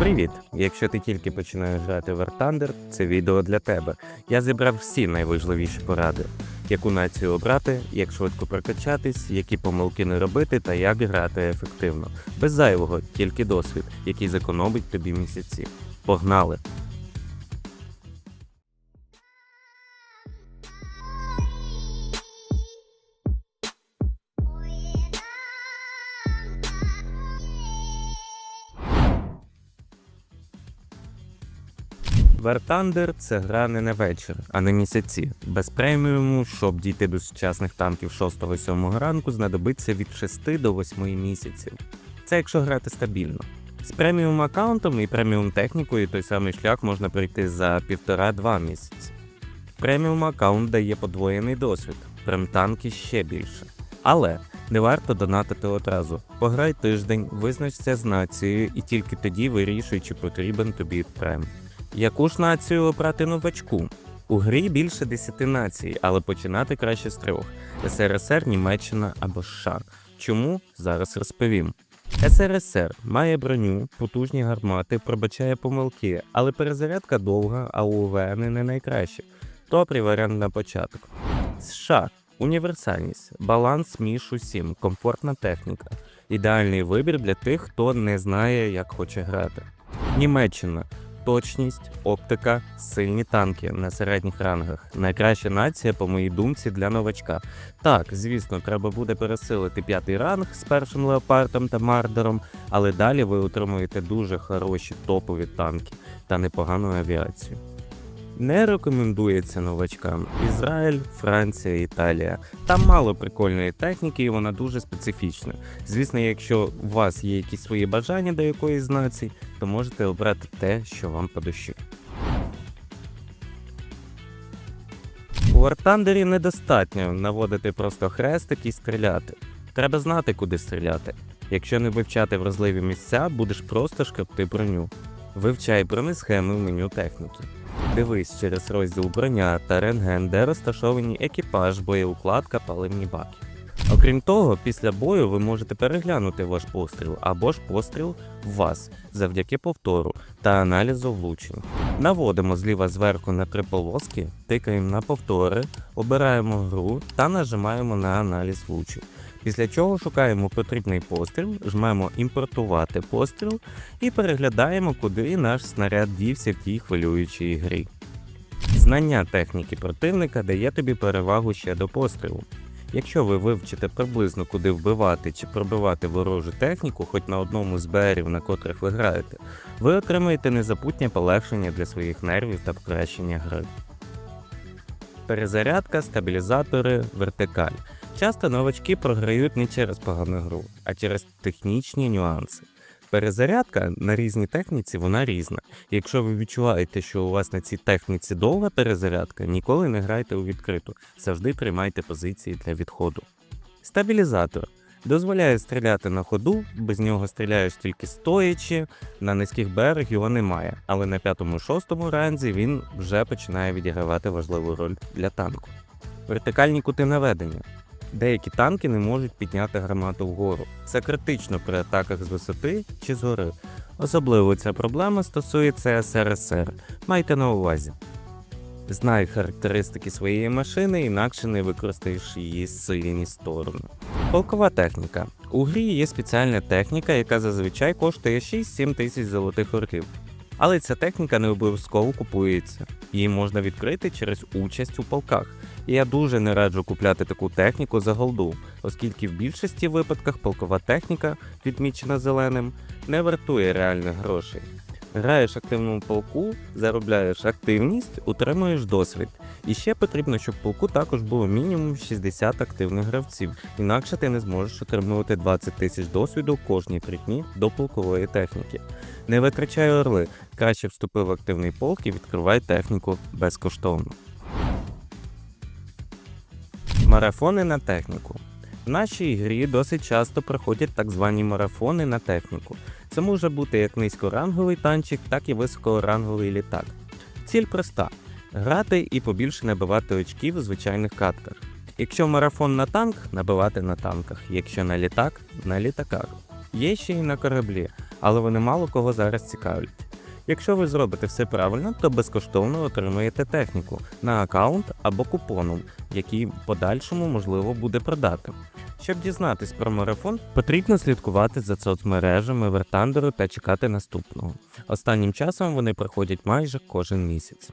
Привіт! Якщо ти тільки починаєш грати в Thunder, це відео для тебе. Я зібрав всі найважливіші поради: яку націю обрати, як швидко прокачатись, які помилки не робити та як грати ефективно. Без зайвого, тільки досвід, який зекономить тобі місяці. Погнали! War Thunder – це гра не на вечір, а на місяці. Без преміуму, щоб дійти до сучасних танків 6-7 ранку, знадобиться від 6 до 8 місяців. Це якщо грати стабільно. З преміум аккаунтом і преміум технікою той самий шлях можна пройти за 1,5-2 місяці. Преміум аккаунт дає подвоєний досвід, прем-танки ще більше. Але не варто донатити одразу. Пограй тиждень, визначся з нацією і тільки тоді вирішуй, чи потрібен тобі прем. Яку ж націю обрати новачку? У грі більше 10 націй, але починати краще з трьох: СРСР, Німеччина або США. Чому? Зараз розповім. СРСР має броню, потужні гармати, пробачає помилки, але перезарядка довга, а УВ не найкраще. Добрий варіант на початок. США універсальність, баланс між усім, комфортна техніка. Ідеальний вибір для тих, хто не знає, як хоче грати. Німеччина точність, оптика, сильні танки на середніх рангах. Найкраща нація, по моїй думці, для новачка. Так, звісно, треба буде пересилити п'ятий ранг з першим леопардом та мардером, але далі ви отримуєте дуже хороші топові танки та непогану авіацію. Не рекомендується новачкам Ізраїль, Франція, Італія. Там мало прикольної техніки, і вона дуже специфічна. Звісно, якщо у вас є якісь свої бажання до якоїсь з то можете обрати те, що вам по душі. У War недостатньо наводити просто хрестик і стріляти. Треба знати, куди стріляти. Якщо не вивчати вразливі місця, будеш просто шкребти броню. Вивчай бронесхеми в меню техніки. Дивись через розділ броня та рентген, де розташовані екіпаж, боєукладка, паливні баки. Окрім того, після бою ви можете переглянути ваш постріл або ж постріл в вас завдяки повтору та аналізу влучень. Наводимо зліва зверху на три полоски, тикаємо на повтори, обираємо гру та нажимаємо на аналіз влучень. Після чого шукаємо потрібний постріл, жмемо імпортувати постріл і переглядаємо, куди наш снаряд дівся в тій хвилюючій грі. Знання техніки противника дає тобі перевагу ще до пострілу. Якщо ви вивчите приблизно куди вбивати чи пробивати ворожу техніку, хоч на одному з БРів, на котрих ви граєте, ви отримаєте незапутнє полегшення для своїх нервів та покращення гри. Перезарядка, стабілізатори, вертикаль. Часто новачки програють не через погану гру, а через технічні нюанси. Перезарядка на різній техніці вона різна. Якщо ви відчуваєте, що у вас на цій техніці довга перезарядка, ніколи не грайте у відкриту, завжди тримайте позиції для відходу. Стабілізатор дозволяє стріляти на ходу, без нього стріляєш тільки стоячи, на низьких берег його немає, але на 5-6 ранзі він вже починає відігравати важливу роль для танку. Вертикальні кути наведення. Деякі танки не можуть підняти гармату вгору. Це критично при атаках з висоти чи з гори. Особливо ця проблема стосується СРСР. Майте на увазі. Знай характеристики своєї машини, інакше не використаєш її сильні сторони. Полкова техніка. У грі є спеціальна техніка, яка зазвичай коштує 6-7 тисяч золотих орків. Але ця техніка не обов'язково купується. Її можна відкрити через участь у полках. І я дуже не раджу купляти таку техніку за голду, оскільки в більшості випадках полкова техніка, відмічена зеленим, не вартує реальних грошей. Граєш активному полку, заробляєш активність, утримуєш досвід. І ще потрібно, щоб в полку також було мінімум 60 активних гравців, інакше ти не зможеш отримувати 20 тисяч досвіду кожні три дні до полкової техніки. Не витрачай орли, краще вступи в активний полк і відкривай техніку безкоштовно. Марафони на техніку. В нашій грі досить часто проходять так звані марафони на техніку. Це може бути як низькоранговий танчик, так і високоранговий літак. Ціль проста: грати і побільше набивати очків у звичайних катках. Якщо марафон на танк, набивати на танках, якщо на літак на літаках. Є ще й на кораблі, але вони мало кого зараз цікавлять. Якщо ви зробите все правильно, то безкоштовно отримаєте техніку на аккаунт або купоном, який в подальшому можливо буде продати. Щоб дізнатись про марафон, потрібно слідкувати за соцмережами Вертандеру та чекати наступного. Останнім часом вони проходять майже кожен місяць.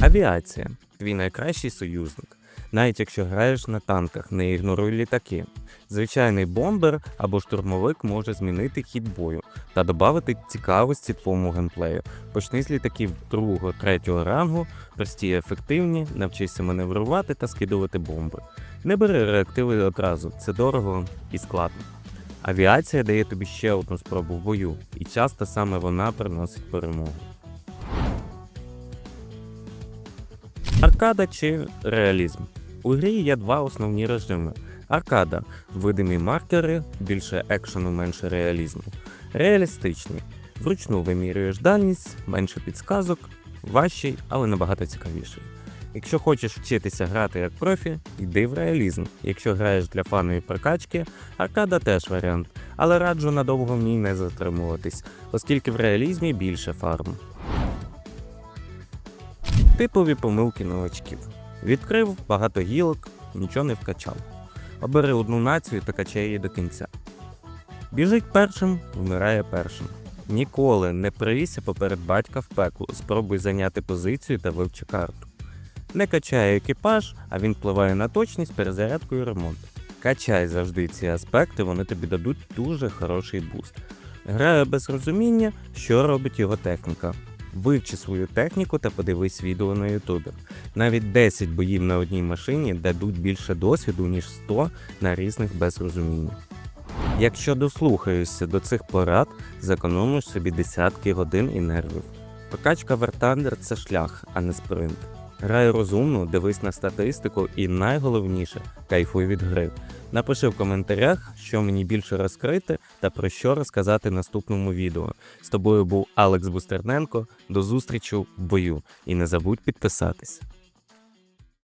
Авіація твій найкращий союзник. Навіть якщо граєш на танках, не ігноруй літаки. Звичайний бомбер або штурмовик може змінити хід бою та додати цікавості твоєму геймплею. Почни з літаків другого, третього рангу, прості і ефективні, навчися маневрувати та скидувати бомби. Не бери реактиви одразу, це дорого і складно. Авіація дає тобі ще одну спробу в бою, і часто саме вона приносить перемогу. Аркада чи реалізм. У грі є два основні режими. Аркада видимі маркери, більше екшену, менше реалізму. Реалістичний. Вручну вимірюєш дальність, менше підсказок, важчий, але набагато цікавіший. Якщо хочеш вчитися грати як профі, йди в реалізм. Якщо граєш для фаної прокачки, аркада теж варіант, але раджу надовго в ній не затримуватись, оскільки в реалізмі більше фарм. Типові помилки новачків. Відкрив багато гілок, нічого не вкачав. Обери одну націю та качай її до кінця. Біжить першим, вмирає першим. Ніколи не прийся поперед батька в пекло, спробуй зайняти позицію та вивчи карту. Не качає екіпаж, а він впливає на точність, перезарядку і ремонт. Качай завжди ці аспекти, вони тобі дадуть дуже хороший буст. Грає без розуміння, що робить його техніка. Вивчи свою техніку та подивись відео на ютубі. Навіть 10 боїв на одній машині дадуть більше досвіду, ніж 100 на різних без розуміння. Якщо дослухаєшся до цих порад, зекономиш собі десятки годин і нервів. Прокачка Вертандер це шлях, а не спринт. Грай розумно, дивись на статистику і найголовніше кайфуй від гри. Напиши в коментарях, що мені більше розкрити та про що розказати в наступному відео. З тобою був Алекс Бустерненко. До зустрічі в бою і не забудь підписатись.